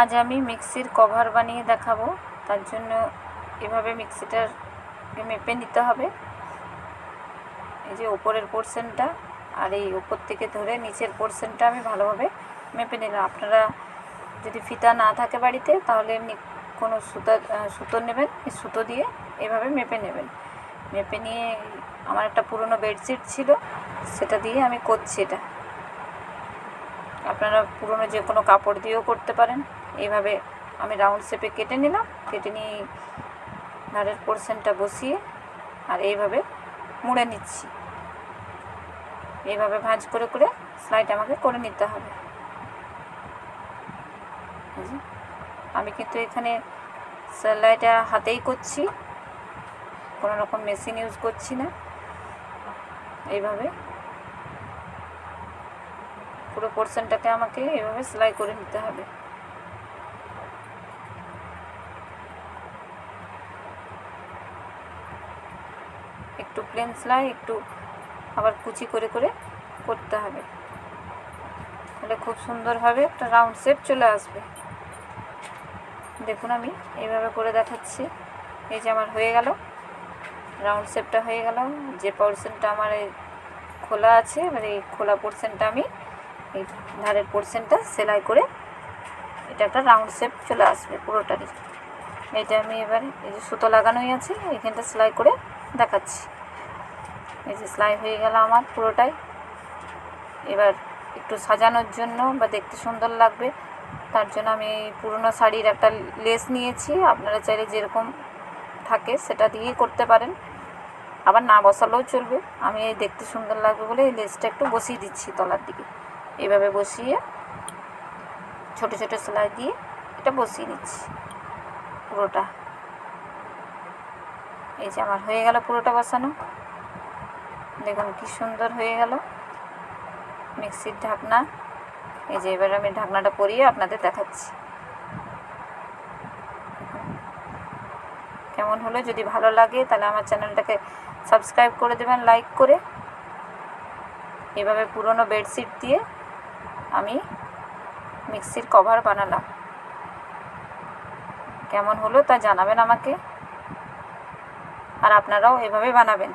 আজ আমি মিক্সির কভার বানিয়ে দেখাবো। তার জন্য এভাবে মিক্সিটার মেপে নিতে হবে। এই যে ওপরের পোর্শনটা আর এই ওপর থেকে ধরে নিচের পোর্শনটা আমি ভালোভাবে মেপে নিলাম। আপনারা যদি ফিতা না থাকে বাড়িতে, তাহলে এমনি কোনো সুতা সুতো নেবেন সুতো দিয়ে এভাবে মেপে নেবেন। মেপে নিয়ে আমার একটা পুরনো বেডশিট ছিল, সেটা দিয়ে আমি করছি এটা। আপনারা পুরনো যে কোনো কাপড় দিয়েও করতে পারেন। এইভাবে আমি রাউন্ড শেপে কেটে নিলাম, কেটে নিয়ে ধারের পোর্শনটা বসিয়ে আর এইভাবে মুড়ে নিচ্ছি। এইভাবে ভাঁজ করে করে স্লাইড আমাকে করে নিতে হবে। আমি কিন্তু এখানে সেলাইটা হাতেই করছি, কোনো রকম মেশিন ইউজ করছি না। এইভাবে পুরো পোর্শনটাকে আমাকে এভাবে সেলাই করে নিতে হবে। একটু প্লেন সেলাই, একটু আবার কুচি করে করে করতে হবে। তাহলে খুব সুন্দরভাবে একটা রাউন্ড শেপ চলে আসবে। দেখুন আমি এইভাবে করে দেখাচ্ছি। এই যে আমার হয়ে গেল। রাউন্ড শেপটা হয়ে গেল। যে পোর্শনটা আমার খোলা আছে এবার এই খোলা পোর্শনটা আমি এই ধারের পোর্শনটা সেলাই করে এটা একটা রাউন্ড শেপ চলে আসবে পুরোটারই এটা আমি এবারে এই যে সুতো লাগানোই আছে এখানটা সেলাই করে দেখাচ্ছি। এই যে সেলাই হয়ে গেল আমার পুরোটাই। এবার একটু সাজানোর জন্য বা দেখতে সুন্দর লাগবে, তার জন্য আমি পুরনো শাড়ির একটা লেস নিয়েছি। আপনারা চাইলে যেরকম থাকে সেটা দিয়েই করতে পারেন। আবার না বসালেও চলবে। আমি এই দেখতে সুন্দর লাগবে বলে এই লেসটা একটু বসিয়ে দিচ্ছি তলার দিকে। এইভাবে বসিয়ে ছোট ছোট সেলাই দিয়ে এটা বসিয়ে নিচ্ছি পুরোটা। এই যে আমার হয়ে গেল পুরোটা বসানো। দেখুন কি সুন্দর হয়ে গেল। মিক্সির ঢাকনা। এই যে এবার আমি ঢাকনাটা পরিয়ে আপনাদের দেখাচ্ছি। কেমন হলো? যদি ভালো লাগে তাহলে আমার চ্যানেলটাকে সাবস্ক্রাইব করে দেবেন, লাইক করে। এভাবে পুরনো বেডশিট দিয়ে আমি মিক্সির কভার বানালাম। কেমন হলো তা জানাবেন আমাকে। আর আপনারাও এভাবে বানাবেন।